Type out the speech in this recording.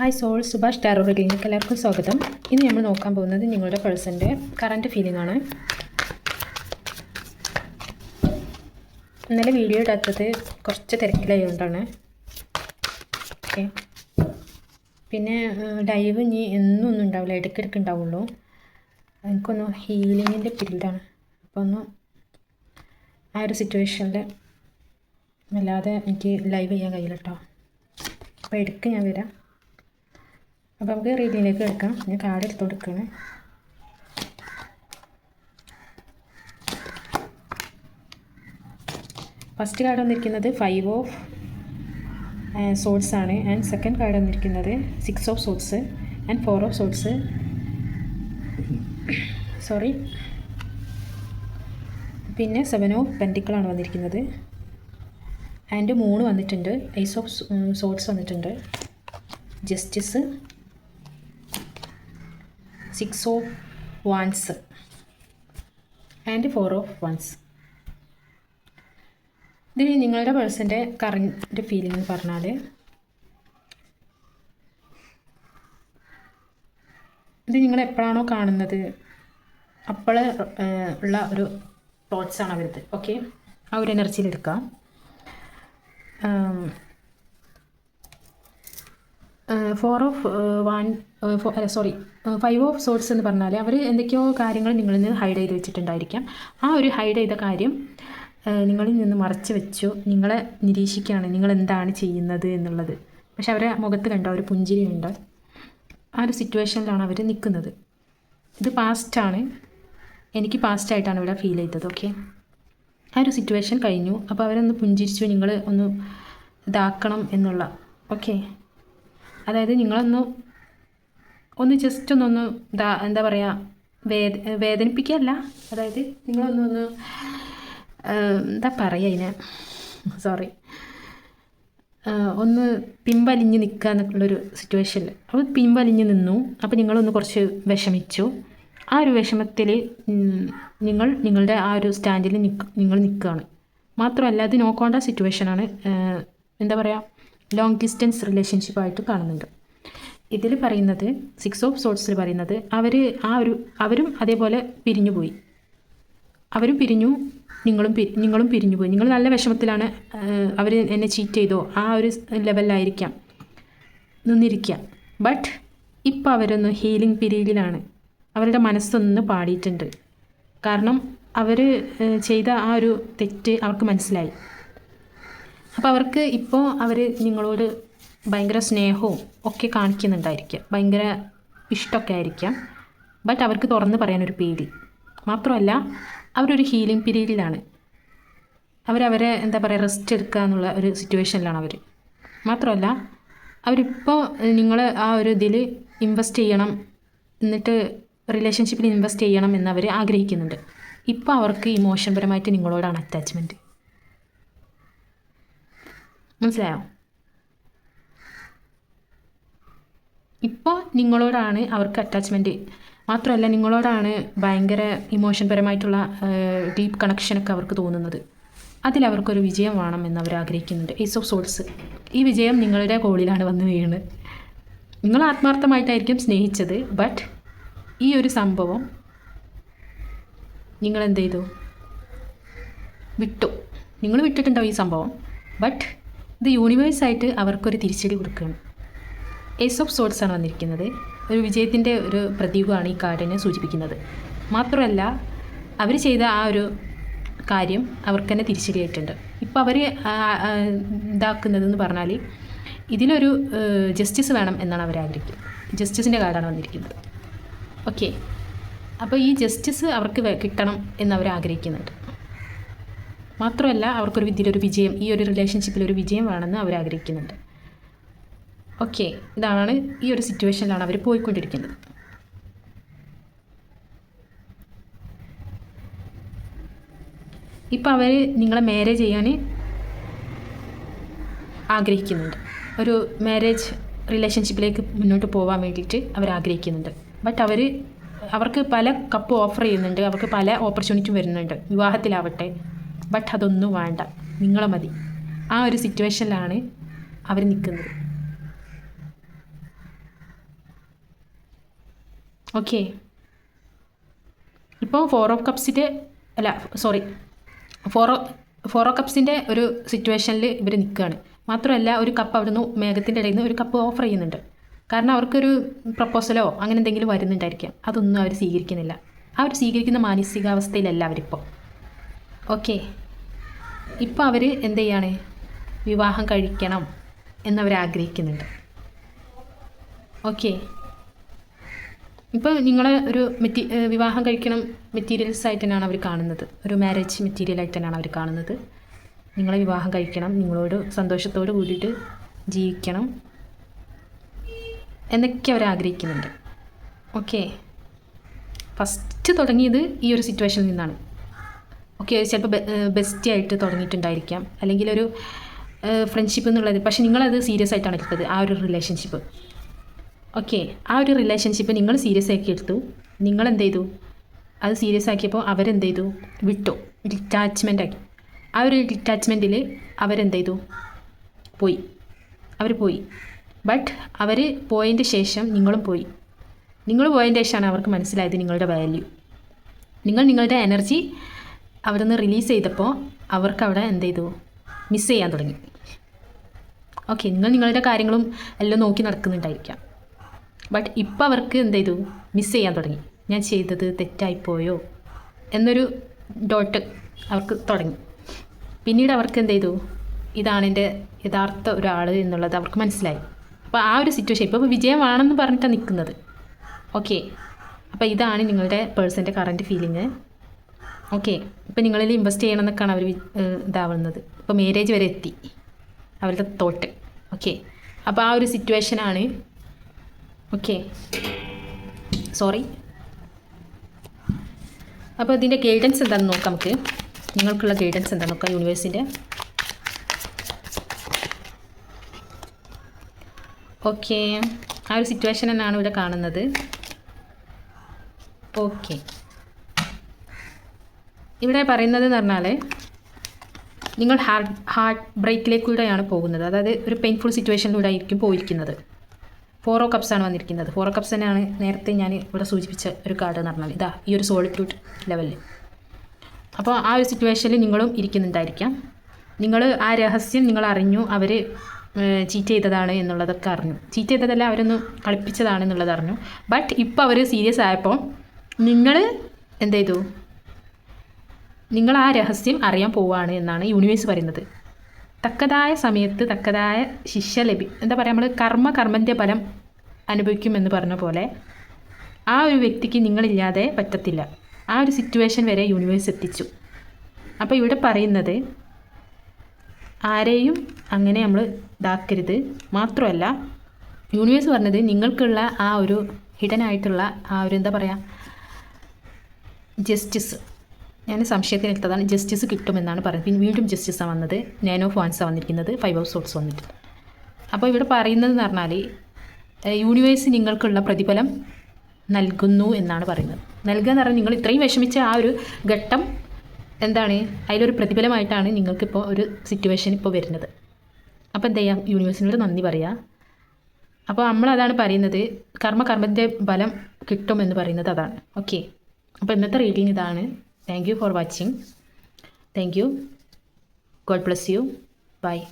Hi soul Subhash tarot clinic എല്ലാവർക്കും സ്വാഗതം. ഇന്ന് നമ്മൾ നോക്കാൻ പോകുന്നത് നിങ്ങളുടെ പേഴ്സന്റെ കറണ്ട് ഫീലിംഗ് ആണ്. ഇന്നലെ വീഡിയോ ഇടാത്തത് കുറച്ച് തിരക്കിലായതുകൊണ്ടാണ് ഓക്കെ പിന്നെ ഡൈവ് ഇനി എന്നും ഒന്നും ഉണ്ടാവില്ല. ഇടയ്ക്കിടയ്ക്ക് ഉണ്ടാവുള്ളൂ. എനിക്കൊന്ന് ഹീലിങ്ങിന്റെ പീരീഡാണ്. അപ്പോൾ ഒന്ന് ആ ഒരു സിറ്റുവേഷനിൽ അല്ലാതെ എനിക്ക് ലൈവ് ചെയ്യാൻ കഴിയില്ല കേട്ടോ അപ്പോൾ ഇടയ്ക്ക് ഞാൻ വരാം. അപ്പോൾ നമുക്ക് റീഡിങ്ങിലേക്ക് എടുക്കാം ഞാൻ കാർഡ് എടുത്ത് കൊടുക്കുകയാണ് ഫസ്റ്റ് കാർഡ് വന്നിരിക്കുന്നത് ഫൈവ് ഓഫ് സോൾസ് ആണ്. ആൻഡ് സെക്കൻഡ് കാർഡ് വന്നിരിക്കുന്നത് six of swords and four of swords sorry പിന്നെ സെവൻ ഓഫ് പെന്റിക്കിളാണ് വന്നിരിക്കുന്നത്. ആൻഡ് മൂന്ന് വന്നിട്ടുണ്ട്. ഐസ് ഓഫ് സോൾസ് വന്നിട്ടുണ്ട്. Justice six of wands and four of wands ഇതിന് നിങ്ങളുടെ പേഴ്സന്റെ കറന്റ് ഫീലിംഗ് എന്ന് പറഞ്ഞാൽ ഇത് നിങ്ങൾ എപ്പോഴാണോ കാണുന്നത്? അപ്പോൾ ഉള്ള ഒരു തോട്ട്സാണ് അവരത്. ഓക്കെ ആ ഒരു എനർജിയിൽ എടുക്കാം. Four of wand sorry five of swords എന്ന് പറഞ്ഞാൽ അവർ എന്തൊക്കെയോ കാര്യങ്ങൾ നിങ്ങളിൽ നിന്ന് ഹൈഡ് ചെയ്ത് വെച്ചിട്ടുണ്ടായിരിക്കാം. ആ ഒരു ഹൈഡ് ചെയ്ത കാര്യം നിങ്ങളിൽ നിന്ന് മറച്ചു വെച്ചു നിങ്ങളെ നിരീക്ഷിക്കുകയാണ് നിങ്ങൾ എന്താണ് ചെയ്യുന്നത് എന്നുള്ളത്. പക്ഷെ അവരെ മുഖത്ത് കണ്ട ഒരു പുഞ്ചിരിയുണ്ട്. ആ ഒരു സിറ്റുവേഷനിലാണ് അവർ നിൽക്കുന്നത്. ഇത് പാസ്റ്റാണ് എനിക്ക് പാസ്റ്റായിട്ടാണ് ഇവിടെ ഫീൽ ചെയ്തത് ഓക്കെ ആ ഒരു സിറ്റുവേഷൻ കഴിഞ്ഞു. അപ്പോൾ അവരൊന്ന് പുഞ്ചിരിച്ചു നിങ്ങൾ ഒന്ന് ഇതാക്കണം എന്നുള്ള ഓക്കെ അതായത് നിങ്ങളൊന്ന് ഒന്ന് ജസ്റ്റ് ഒന്നൊന്ന് ഇതാ എന്താ പറയുക വേദ വേദനിപ്പിക്കുകയല്ല അതായത് നിങ്ങളൊന്നൊന്ന് എന്താ പറയുക അതിനെ സോറി ഒന്ന് പിൻവലിഞ്ഞ് നിൽക്കുക എന്നുള്ളൊരു സിറ്റുവേഷനിൽ അപ്പോൾ പിൻവലിഞ്ഞ് നിന്നു. അപ്പോൾ നിങ്ങളൊന്ന് കുറച്ച് വിഷമിച്ചു. ആ ഒരു വിഷമത്തിൽ നിങ്ങൾ നിങ്ങളുടെ ആ ഒരു സ്റ്റാൻഡിൽ നിങ്ങൾ നിൽക്കുകയാണ് മാത്രമല്ല അത് നോക്കേണ്ട സിറ്റുവേഷനാണ് എന്താ പറയുക ലോങ് ഡിസ്റ്റൻസ് റിലേഷൻഷിപ്പായിട്ട് കാണുന്നുണ്ട്. ഇതിൽ പറയുന്നത് സിക്സ് ഓഫ് സോട്സിൽ പറയുന്നത് അവർ ആ ഒരു അവരും അതേപോലെ പിരിഞ്ഞു പോയി. അവരും പിരിഞ്ഞു നിങ്ങളും പിരി നിങ്ങളും പിരിഞ്ഞു പോയി. നിങ്ങൾ നല്ല വിഷമത്തിലാണ് അവർ എന്നെ ചീറ്റ് ചെയ്തോ ആ ഒരു ലെവലിലായിരിക്കാം നിന്നിരിക്കാം. ബട്ട് ഇപ്പോൾ അവരൊന്ന് ഹീലിംഗ് പീരീഡിലാണ് അവരുടെ മനസ്സൊന്ന് പാടിയിട്ടുണ്ട്. കാരണം അവർ ചെയ്ത ആ ഒരു തെറ്റ് അവർക്ക് മനസ്സിലായി. അപ്പോൾ അവർക്ക് ഇപ്പോൾ അവർ നിങ്ങളോട് ഭയങ്കര സ്നേഹവും ഒക്കെ കാണിക്കുന്നുണ്ടായിരിക്കാം. ഭയങ്കര ഇഷ്ടമൊക്കെ ആയിരിക്കാം. ബട്ട് അവർക്ക് തുറന്ന് പറയാനൊരു പേടി. മാത്രമല്ല അവരൊരു ഹീലിംഗ് പീരീഡിലാണ് അവരവരെ എന്താ പറയുക റെസ്റ്റ് എടുക്കുക എന്നുള്ള ഒരു സിറ്റുവേഷനിലാണ് അവർ മാത്രമല്ല അവരിപ്പോൾ നിങ്ങൾ ആ ഒരു ഇതിൽ ഇൻവെസ്റ്റ് ചെയ്യണം എന്നിട്ട് റിലേഷൻഷിപ്പിൽ ഇൻവെസ്റ്റ് ചെയ്യണം എന്നവർ ആഗ്രഹിക്കുന്നുണ്ട്. ഇപ്പോൾ അവർക്ക് ഇമോഷൻപരമായിട്ട് നിങ്ങളോടാണ് അറ്റാച്ച്മെന്റ് മനസ്സിലായോ? ഇപ്പോൾ നിങ്ങളോടാണ് അവർക്ക് അറ്റാച്ച്മെന്റ് മാത്രമല്ല നിങ്ങളോടാണ് ഭയങ്കര ഇമോഷൻ പരമായിട്ടുള്ള ഡീപ്പ് കണക്ഷനൊക്കെ അവർക്ക് തോന്നുന്നത്. അതിലവർക്കൊരു വിജയം വേണം എന്ന് അവർ ആഗ്രഹിക്കുന്നുണ്ട്. ഏസ് ഓഫ് സോൾസ് ഈ വിജയം നിങ്ങളുടെ കോളിലാണ് വന്ന് വീഴുന്നത് നിങ്ങൾ ആത്മാർത്ഥമായിട്ടായിരിക്കും സ്നേഹിച്ചത് ബട്ട് ഈ ഒരു സംഭവം നിങ്ങൾ എന്ത് ചെയ്തു? വിട്ടു. നിങ്ങൾ വിട്ടിട്ടുണ്ടാവും ഈ സംഭവം ബട്ട് ഇത് യൂണിവേഴ്സായിട്ട് അവർക്കൊരു തിരിച്ചടി കൊടുക്കുകയാണ്. ഏസ് ഓഫ് സോൾസ് ആണ് വന്നിരിക്കുന്നത്. ഒരു വിജയത്തിന്റെ ഒരു പ്രതീകമാണ് ഈ കാർഡിനെ സൂചിപ്പിക്കുന്നത്. മാത്രമല്ല അവർ ചെയ്ത ആ ഒരു കാര്യം അവർക്ക് തന്നെ തിരിച്ചടിയായിട്ടുണ്ട്. ഇപ്പോൾ അവർ ഇതാക്കുന്നതെന്ന് പറഞ്ഞാൽ ഇതിലൊരു ജസ്റ്റിസ് വേണം എന്നാണ് അവർ ആഗ്രഹിക്കുന്നത്. ജസ്റ്റിസിന്റെ കാർഡാണ് വന്നിരിക്കുന്നത്. ഓക്കെ. അപ്പോൾ ഈ ജസ്റ്റിസ് അവർക്ക് കിട്ടണം എന്നവർ ആഗ്രഹിക്കുന്നുണ്ട്. മാത്രമല്ല അവർക്കൊരു ഇതിലൊരു വിജയം ഈ ഒരു റിലേഷൻഷിപ്പിൽ ഒരു വിജയം വേണമെന്ന് അവർ ആഗ്രഹിക്കുന്നുണ്ട്. ഓക്കെ ഇതാണ് ഈ ഒരു സിറ്റുവേഷനിലാണ് അവർ പോയിക്കൊണ്ടിരിക്കുന്നത്. ഇപ്പോൾ അവർ നിങ്ങളെ മാരേജ് ചെയ്യാൻ ആഗ്രഹിക്കുന്നുണ്ട്. ഒരു മാരേജ് റിലേഷൻഷിപ്പിലേക്ക് മുന്നോട്ട് പോകാൻ വേണ്ടിയിട്ട് അവർ ആഗ്രഹിക്കുന്നുണ്ട്. ബട്ട് അവർ അവർക്ക് പല കപ്പ് ഓഫർ ചെയ്യുന്നുണ്ട് അവർക്ക് പല ഓപ്പർച്യൂണിറ്റിയും വരുന്നുണ്ട്. വിവാഹത്തിലാവട്ടെ ബട്ട് അതൊന്നും വേണ്ട. നിങ്ങളെ മതി. ആ ഒരു സിറ്റുവേഷനിലാണ് അവർ നിൽക്കുന്നത് ഓക്കെ ഇപ്പോൾ ഫോർ ഓഫ് കപ്സിന്റെ അല്ല സോറി ഫോർ ഫോർ ഓഫ് കപ്സിന്റെ ഒരു സിറ്റുവേഷനിൽ ഇവർ നിൽക്കുകയാണ് മാത്രമല്ല ഒരു കപ്പ് അവിടുന്ന് മേഘത്തിന്റെ ഇടയിൽ നിന്ന് ഒരു കപ്പ് ഓഫർ ചെയ്യുന്നുണ്ട്. കാരണം അവർക്കൊരു പ്രപ്പോസലോ അങ്ങനെ എന്തെങ്കിലും വരുന്നുണ്ടായിരിക്കാം. അതൊന്നും അവർ സ്വീകരിക്കുന്നില്ല. അവർ സ്വീകരിക്കുന്ന മാനസികാവസ്ഥയിലല്ല അവരിപ്പോൾ ഓക്കെ. ഇപ്പോൾ അവർ എന്ത് ചെയ്യാണ്? വിവാഹം കഴിക്കണം എന്നവർ ആഗ്രഹിക്കുന്നുണ്ട്. ഓക്കെ. ഇപ്പോൾ നിങ്ങളെ ഒരു മെറ്റി വിവാഹം കഴിക്കണം മെറ്റീരിയൽസ് ആയിട്ട് തന്നെയാണ് അവർ കാണുന്നത്. ഒരു മാരേജ് മെറ്റീരിയൽ ആയിട്ട് തന്നെയാണ് അവർ കാണുന്നത്. നിങ്ങളെ വിവാഹം കഴിക്കണം നിങ്ങളോട് സന്തോഷത്തോട് കൂടിയിട്ട് ജീവിക്കണം എന്നൊക്കെ അവർ ആഗ്രഹിക്കുന്നുണ്ട്. ഓക്കെ. ഫസ്റ്റ് തുടങ്ങിയത് ഈ ഒരു സിറ്റുവേഷനിൽ നിന്നാണ്. ഓക്കെ ചിലപ്പോൾ ബെസ്റ്റ് ആയിട്ട് തുടങ്ങിയിട്ടുണ്ടായിരിക്കാം. അല്ലെങ്കിൽ ഒരു ഫ്രണ്ട്ഷിപ്പ് എന്നുള്ളത്. പക്ഷേ നിങ്ങളത് സീരിയസ് ആയിട്ടാണ് എടുത്തത് ആ ഒരു റിലേഷൻഷിപ്പ് ഓക്കെ ആ ഒരു റിലേഷൻഷിപ്പ് നിങ്ങൾ സീരിയസ് ആക്കി എടുത്തു. നിങ്ങൾ എന്ത് ചെയ്തു അത് സീരിയസ് ആക്കിയപ്പോൾ അവരെന്ത് ചെയ്തു വിട്ടു ഡിറ്റാച്ച്മെന്റ് ആക്കി. ആ ഒരു ഡിറ്റാച്ച്മെന്റിൽ അവരെന്ത് ചെയ്തു പോയി. അവർ പോയി. ബട്ട് അവർ പോയതിന്റെ ശേഷം നിങ്ങളും പോയി. നിങ്ങൾ പോയതിന്റെ ശേഷമാണ് അവർക്ക് മനസ്സിലായത് നിങ്ങളുടെ വാല്യൂ നിങ്ങൾ നിങ്ങളുടെ എനർജി അവിടെ നിന്ന് റിലീസ് ചെയ്തപ്പോൾ അവർക്ക് അവിടെ എന്ത് ചെയ്തു? മിസ് ചെയ്യാൻ തുടങ്ങി. ഓക്കെ നിങ്ങൾ നിങ്ങളുടെ കാര്യങ്ങളും എല്ലാം നോക്കി നടക്കുന്നുണ്ടായിരിക്കാം. ബട്ട് ഇപ്പോൾ അവർക്ക് എന്ത് ചെയ്തു? മിസ് ചെയ്യാൻ തുടങ്ങി. ഞാൻ ചെയ്തത് തെറ്റായിപ്പോയോ? എന്നൊരു ഡോട്ട് അവർക്ക് തുടങ്ങി. പിന്നീട് അവർക്ക് എന്ത് ചെയ്തു? ഇതാണ് എന്റെ യഥാർത്ഥ ഒരാൾ എന്നുള്ളത് അവർക്ക് മനസ്സിലായി. അപ്പോൾ ആ ഒരു സിറ്റുവേഷൻ ഇപ്പോൾ വിജയമാണെന്ന് പറഞ്ഞിട്ടാണ് നിൽക്കുന്നത് ഓക്കെ അപ്പോൾ ഇതാണ് നിങ്ങളുടെ പേഴ്സന്റെ കറന്റ് ഫീലിംഗ് ഓക്കെ ഇപ്പം നിങ്ങളിൽ ഇൻവെസ്റ്റ് ചെയ്യണം എന്നൊക്കെയാണ് അവർ ഇതാവുന്നത്. ഇപ്പോൾ മാരേജ് വരെ എത്തി. അവരുടെ തോട്ട്. ഓക്കെ അപ്പോൾ ആ ഒരു സിറ്റുവേഷനാണ് ഓക്കെ സോറി അപ്പോൾ ഇതിന്റെ ഗൈഡൻസ് എന്താണെന്ന് നോക്കാം നമുക്ക്. നിങ്ങൾക്കുള്ള ഗൈഡൻസ് എന്താണെന്ന് നോക്കാം യൂണിവേഴ്സിന്റെ ഓക്കെ ആ ഒരു സിറ്റുവേഷൻ തന്നെയാണ് ഇവിടെ കാണുന്നത്. ഓക്കെ ഇവിടെ പറയുന്നത് എന്ന് പറഞ്ഞാൽ നിങ്ങൾ ഹാർട്ട് ഹാർട്ട് ബ്രേക്കിലേക്കൂടെയാണ് പോകുന്നത്. അതായത് ഒരു പെയിൻഫുൾ സിറ്റുവേഷനിലൂടെ ആയിരിക്കും പോയിരിക്കുന്നത്. ഫോറോ കപ്സാണ് വന്നിരിക്കുന്നത്. ഫോറോ കപ്സ് തന്നെയാണ് നേരത്തെ ഞാൻ ഇവിടെ സൂചിപ്പിച്ച ഒരു കാർഡ് എന്ന് പറഞ്ഞാൽ ഇതാ ഈ ഒരു സോളിറ്റ്യൂഡ് ലെവലിൽ അപ്പോൾ ആ ഒരു സിറ്റുവേഷനിൽ നിങ്ങളും ഇരിക്കുന്നുണ്ടായിരിക്കാം. നിങ്ങൾ ആ രഹസ്യം നിങ്ങൾ അറിഞ്ഞു അവർ ചീറ്റ് ചെയ്തതാണ് എന്നുള്ളതൊക്കെ അറിഞ്ഞു. ചീറ്റ് ചെയ്തതല്ല അവരൊന്ന് കളിപ്പിച്ചതാണ് എന്നുള്ളത് അറിഞ്ഞു. ബട്ട് ഇപ്പോൾ അവർ സീരിയസ് ആയപ്പോൾ നിങ്ങൾ എന്ത് ചെയ്തു? നിങ്ങൾ ആ രഹസ്യം അറിയാൻ പോവുകയാണ് എന്നാണ് യൂണിവേഴ്സ് പറയുന്നത്. തക്കതായ സമയത്ത് തക്കതായ ശിക്ഷ ലഭി എന്താ പറയുക നമ്മൾ കർമ്മ കർമ്മന്റെ ഫലം അനുഭവിക്കുമെന്ന് പറഞ്ഞ പോലെ ആ ഒരു വ്യക്തിക്ക് നിങ്ങളില്ലാതെ പറ്റത്തില്ല. ആ ഒരു സിറ്റുവേഷൻ വരെ യൂണിവേഴ്സ് എത്തിച്ചു. അപ്പോൾ ഇവിടെ പറയുന്നത് ആരെയും അങ്ങനെ നമ്മൾ ഇതാക്കരുത്. മാത്രമല്ല യൂണിവേഴ്സ് പറഞ്ഞത് നിങ്ങൾക്കുള്ള ആ ഒരു ഹിഡൻ ആയിട്ടുള്ള ആ ഒരു എന്താ പറയുക ജസ്റ്റിസ് ഞാൻ സംശയത്തിന് എടുത്തതാണ് ജസ്റ്റിസ് കിട്ടുമെന്നാണ് പറയുന്നത് പിന്നെ വീണ്ടും ജസ്റ്റിസാണ് വന്നത്. നാനോ വൺസാണ് വന്നിരിക്കുന്നത്. ഫൈവ് ഓഫ് സോട്ട്സ് വന്നിട്ടുണ്ട് അപ്പോൾ ഇവിടെ പറയുന്നത് എന്ന് പറഞ്ഞാൽ യൂണിവേഴ്സ് നിങ്ങൾക്കുള്ള പ്രതിഫലം നൽകുന്നു എന്നാണ് പറയുന്നത്. നൽകുക എന്ന് പറഞ്ഞാൽ നിങ്ങൾ ഇത്രയും വിഷമിച്ച ആ ഒരു ഘട്ടം എന്താണ്? അതിലൊരു പ്രതിഫലമായിട്ടാണ് നിങ്ങൾക്കിപ്പോൾ ഒരു സിറ്റുവേഷൻ ഇപ്പോൾ വരുന്നത്. അപ്പോൾ എന്താ ചെയ്യാം? യൂണിവേഴ്സിനോട് നന്ദി പറയാം. അപ്പോൾ നമ്മളതാണ് പറയുന്നത് കർമ്മ കർമ്മത്തിന്റെ ഫലം കിട്ടുമെന്ന് പറയുന്നത് അതാണ്. ഓക്കെ അപ്പോൾ ഇന്നത്തെ റീഡിങ് ഇതാണ്. Thank you for watching. Thank you. God bless you. Bye.